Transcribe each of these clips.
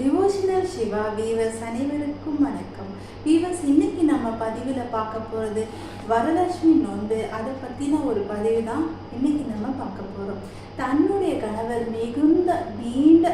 Devotional Siva viewers அனைவருக்கும் வணக்கம். Viewers இன்னைக்கு நம்ம பதிவில் பார்க்க போகிறது வரலட்சுமி நோன்பு. அதை பற்றின ஒரு பதிவு தான் இன்னைக்கு நம்ம பார்க்க போகிறோம் தன்னுடைய கணவர் மிகுந்த நீண்ட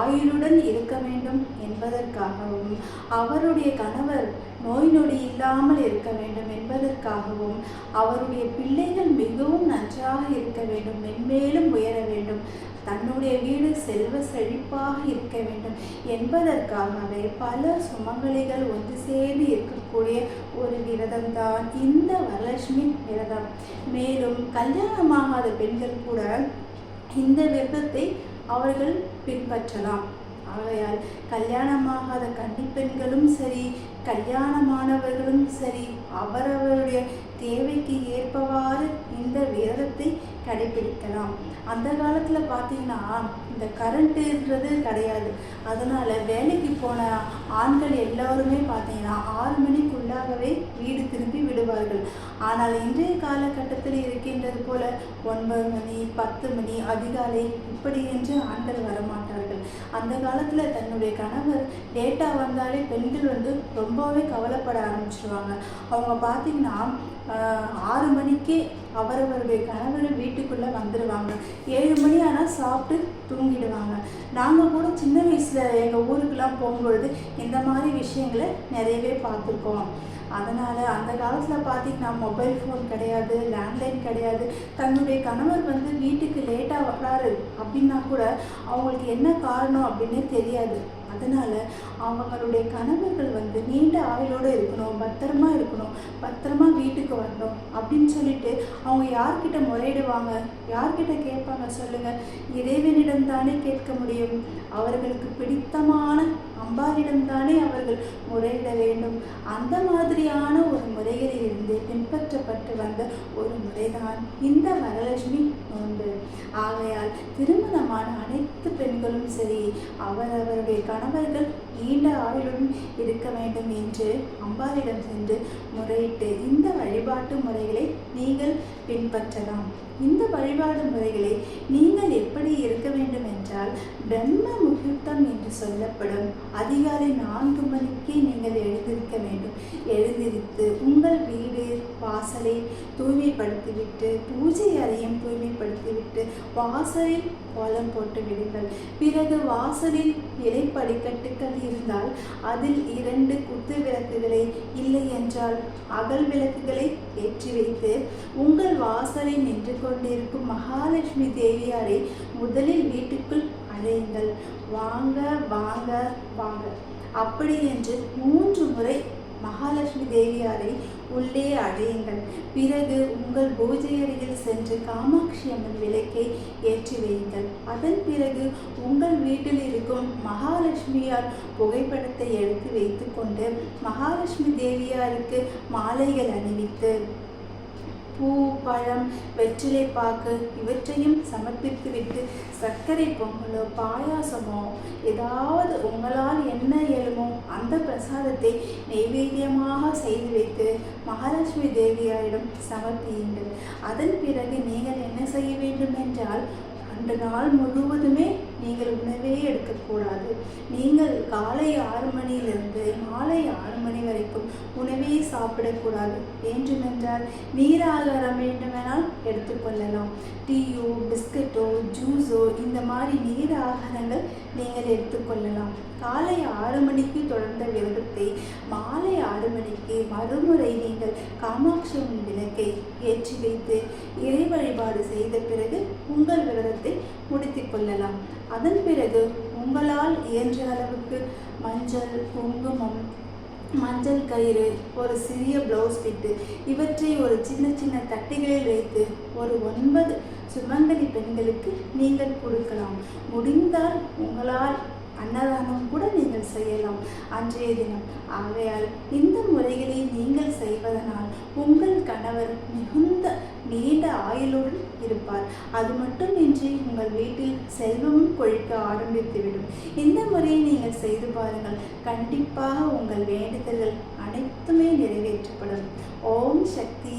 ஆயுளுடன் இருக்க வேண்டும் என்பதற்காகவும் அவருடைய கணவர் நோய் நொடி இல்லாமல் இருக்க வேண்டும் என்பதற்காகவும் அவருடைய பிள்ளைகள் மிகவும் நன்றாக இருக்க வேண்டும் மென்மேலும் உயர வேண்டும். தன்னுடைய வீடு செல்வ செழிப்பாக இருக்க வேண்டும் என்பதற்காகவே பல சுமங்கலிகள் ஒன்று சேர்ந்து இருக்கக்கூடிய ஒரு விரதம் தான் இந்த வரலட்சுமி விரதம். மேலும் கல்யாணமாகாத பெண்கள் கூட இந்த விரதத்தை அவர்கள் பின்பற்றலாம். ஆகையால் கல்யாணமாகாத கன்னிப்பெண்களும் சரி கல்யாணமானவர்களும் சரி அவரவருடைய தேவைக்கு ஏற்பவாறு இந்த விரதத்தை கடைபிடிக்கலாம். அந்த காலத்தில் பார்த்தீங்கன்னா இந்த கரண்ட்டுன்றது கிடையாது. அதனால் வேலைக்கு போன ஆண்கள் எல்லாருமே பார்த்தீங்கன்னா ஆறு மணிக்குள்ளாகவே வீடு திரும்பி விடுவார்கள். ஆனால் இன்றைய காலகட்டத்தில் இருக்கின்றது போல ஒன்பது மணி பத்து மணி அதிகாலை இப்படி என்று ஆண்கள் வரமாட்டார்கள். அந்த காலத்தில் தன்னுடைய கணவர் லேட்டாக வந்தாலே பெண்கள் வந்து ரொம்பவே கவலைப்பட ஆரம்பிச்சிருவாங்க. அவங்க பார்த்தீங்கன்னா ஆறு மணிக்கே அவரவருடைய கணவர் வீட்டுக்குள்ளே வந்துடுவாங்க ஏழு மணி ஆனால் சாப்பிட்டு தூங்கிடுவாங்க. நாங்கள் கூட சின்ன வயசில் எங்கள் ஊருக்கெலாம் போகும்பொழுது இந்த மாதிரி விஷயங்களை நிறையவே பார்த்துருக்கோம். அதனால் அந்த காலத்தில் பார்த்தீங்கன்னா மொபைல் ஃபோன் கிடையாது லேண்ட்லைன் கிடையாது. தன்னுடைய கணவர் வந்து வீட்டுக்கு லேட் வர்றாரு அப்படின்னா கூட அவங்களுக்கு என்ன காரணம் அப்படின்னே தெரியாது. அதனால் அவங்களுடைய கணவர்கள் வந்து நீண்ட ஆயுளோடு இருக்கணும் பத்திரமா இருக்கணும் பத்திரமா வீட்டுக்கு வரணும் அப்படின்னு சொல்லிட்டு அவங்க யார்கிட்ட முறையிடுவாங்க? யார்கிட்ட கேட்பாங்க? சொல்லுங்கள் இறைவனிடம் தானே கேட்க முடியும். அவர்களுக்கு பிடித்தமான அம்பாரிடம்தானே அவர்கள் முறையிட வேண்டும். அந்த மாதிரியான ஒரு முறைகளில் இருந்து பின்பற்றப்பட்டு வந்த ஒரு முறைதான் இந்த வரலட்சுமி நோன்பு. ஆகையால் திருமணமான அனைத்து பெண்களும் சரி அவரவருடைய கணவர்கள் நீண்ட ஆயுளுடன் இருக்க வேண்டும் என்று அம்பாளிடம் சென்று முறையிட்டு இந்த வழிபாட்டு முறைகளை நீங்கள் பின்பற்றலாம். இந்த வழிபாடு முறைகளை நீங்கள் எப்படி இருக்க வேண்டும் என்றால் பிரம்ம முகூர்த்தம் என்று சொல்லப்படும் அதிகாலை நான்கு மணிக்கு நீங்கள் எழுந்திருக்க வேண்டும். எழுந்திருத்து உங்கள் வீடு வாசலை தூய்மைப்படுத்திவிட்டு பூஜை அறையும் தூய்மைப்படுத்திவிட்டு வாசலில் கோலம் போட்டு விடுங்கள். பிறகு வாசலில் இலை படிக்கட்டுகள் இருந்தால் அதில் இரண்டு குத்து விளக்குகளை இல்லை என்றால் அகல் விளக்குகளை ஏற்றி வைத்து உங்கள் வாசலில் நின்று கொண்டிருக்கும் மகாலட்சுமி தேவியாரை முதலில் வீட்டுக்குள் அழையுங்கள். வாங்க வாங்க வாங்க. அப்படி என்று மூன்று முறை மகாலட்சுமி தேவியாரை உள்ளே அடையுங்கள். பிறகு உங்கள் பூஜை அறையில் சென்று காமாட்சி அம்மன் விளக்கை ஏற்றி வையுங்கள். அதன் பிறகு உங்கள் வீட்டில் இருக்கும் மகாலட்சுமியார் புகைப்படத்தை எடுத்து வைத்துக்கொண்டு மகாலட்சுமி தேவியாருக்கு மாலைகள் அணிவித்து பூ பழம் வெற்றிலை பாக்கு இவற்றையும் சமர்ப்பித்துவிட்டு சர்க்கரை பொங்கலோ பாயாசமோ ஏதாவது உங்களால் என்ன இயலுமோ அந்த பிரசாதத்தை நைவேத்தியமாக செய்து வைத்து மகாலட்சுமி தேவியாரிடம் சமர்ப்பியுங்கள். அதன் பிறகு நீங்கள் என்ன செய்ய வேண்டும் என்றால் அன்று நாள் முழுவதுமே நீங்கள் உணவே எடுக்கக்கூடாது. நீங்கள் காலை ஆறு மணியிலிருந்து மாலை ஆறு மணி வரைக்கும் உணவே சாப்பிடக்கூடாது. வேண்டுமென்றால் நீர் ஆகாரம் வேண்டுமெனால் எடுத்துக்கொள்ளலாம் டீயோ பிஸ்கட்டோ ஜூஸோ இந்த மாதிரி நீர் ஆகாரங்கள் நீங்கள் எடுத்துக்கொள்ளலாம் காலை ஆறு மணிக்கு தொடர்ந்த விரதத்தை மாலை ஆறு மணிக்கு மறுமுறை நீங்கள் காமாட்சியின் விளக்கை ஏற்றி வைத்து இறை வழிபாடு செய்த பிறகு உங்கள் விரதத்தை முடித்துக் கொள்ளலாம். அதன் பிறகு உங்களால் இயன்ற அளவுக்கு மஞ்சள் குங்குமம் மஞ்சள் கயிறு ஒரு சிறிய ப்ளவுஸ் பிட்டு இவற்றை ஒரு சின்ன சின்ன தட்டிகளில் வைத்து ஒரு ஒன்பது சுமங்கலி பெண்களுக்கு நீங்கள் கொடுக்கலாம். முடிந்தால் உங்களால் அன்னதானம் கூட நீங்கள் செய்யலாம். அன்றைய தினம். ஆகையால் இந்த முறைகளை நீங்கள் செய்வதனால் உங்கள் கணவர் மிகுந்த நீண்ட ஆயுளுடன் இருப்பார். அது மட்டுமின்றி உங்கள் வீட்டில் செல்வமும் கொழிக்க ஆரம்பித்துவிடும். இந்த முறையை நீங்கள் செய்து பாருங்கள். கண்டிப்பாக உங்கள் வேண்டுதல்கள் அனைத்துமே நிறைவேற்றப்படும். ஓம் சக்தி.